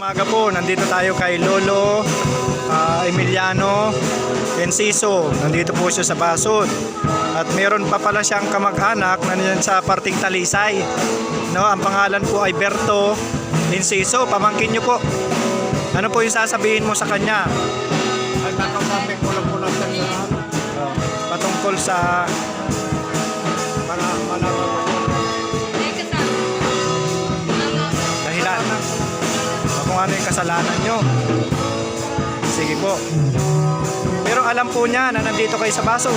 Umaga po, nandito tayo kay Lolo ah, Emiliano Enciso. Nandito po siya sa Basod. At meron pa pala siyang kamag-anak na nandiyan sa parting Talisay. No, ang pangalan po ay Berto Enciso. Pamangkin niyo po. Ano po yung sasabihin mo sa kanya? Ay, kakasabi ko lang po lang sa. Oh, patungkol sa ano yung kasalanan nyo. Sige po. Pero alam po niya na nandito kayo sa baso.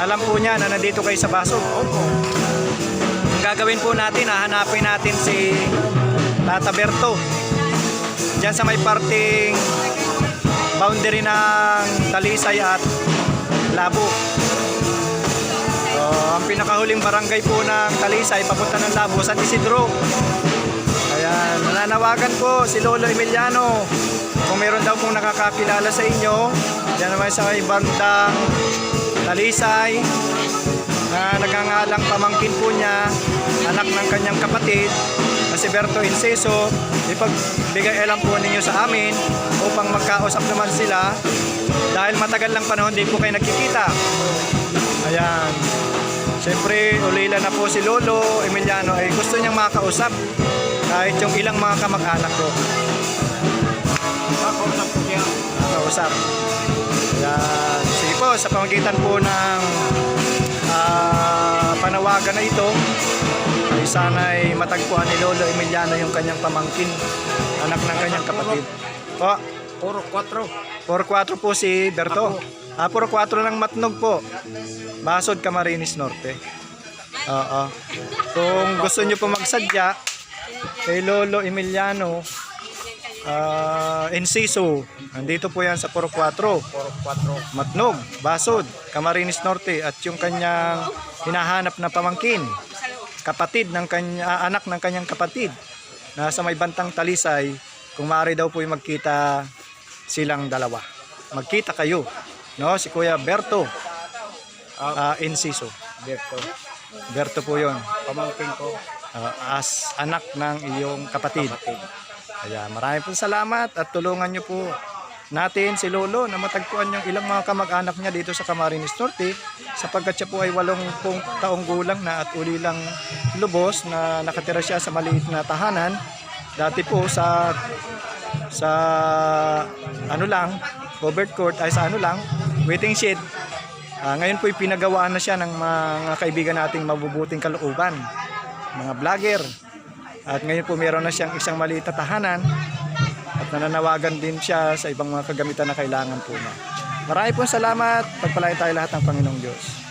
Alam po niya na nandito kayo sa baso. Ang gagawin po natin, hahanapin natin si Tata Berto. Diyan sa may parting boundary ng Talisay at Labo. So, ang pinakahuling barangay po ng Talisay, papunta ng Labo, San Isidro. Nananawagan po si Lolo Emiliano. Kung meron daw pong nakakakilala sa inyo, yan naman sa bandang Talisay, na nagangalang pamangkin po niya, anak ng kanyang kapatid, na si Berto Inceso, ipagbigay alam po ninyo sa amin upang magkausap naman sila dahil matagal lang panahon din po kayo nagkikita. Ayan. Siyempre, ulila na po si Lolo Emiliano ay gusto niyang makausap kahit yung ilang mga kamag-anak ko. Kakausap ko niya. Makausap. Ayan. Sige po, sa pamagitan po ng ah, panawagan na ito, ay sana'y matagpuan ni Lolo Emiliano yung kanyang pamangkin, anak ng kanyang kapatid. Po, Puro 4. 4-4 po si Berto. Ah, puro 4 ng matnog po. Basod Camarines Norte. Oo. Kung gusto nyo po magsadya kay Lolo Emiliano ah Enciso, nandito po yan sa Puro 4. Puro 4. Matnog, Basod, Camarines Norte at yung kanyang hinahanap na pamangkin, kapatid ng kanya, ah, anak ng kanyang kapatid nasa may bantang Talisay, kung maaari daw po yung magkita silang dalawa. Magkita kayo, no? Si Kuya Berto ah, Enciso. Dito. Berto po 'yon. Pamangkin ko. Ah, as anak ng iyong kapatid. Kaya marami pong salamat at tulungan niyo po natin si Lolo na matagpuan yung ilang mga kamag-anak niya dito sa Camarines Norte sapagkat siya po ay 80 taong gulang na at uli lang lubos na nakatira siya sa maliit na tahanan. Dati po sa sa ano lang, covered court ay sa ano lang, waiting shed. Ah, ngayon po pinagawaan na siya ng mga kaibigan nating mabubuting kalooban, mga vlogger. At ngayon po meron na siyang isang maliit na tahanan at nananawagan din siya sa ibang mga kagamitan na kailangan po na. Marami pong salamat. Pagpalain tayo lahat ng Panginoong Diyos.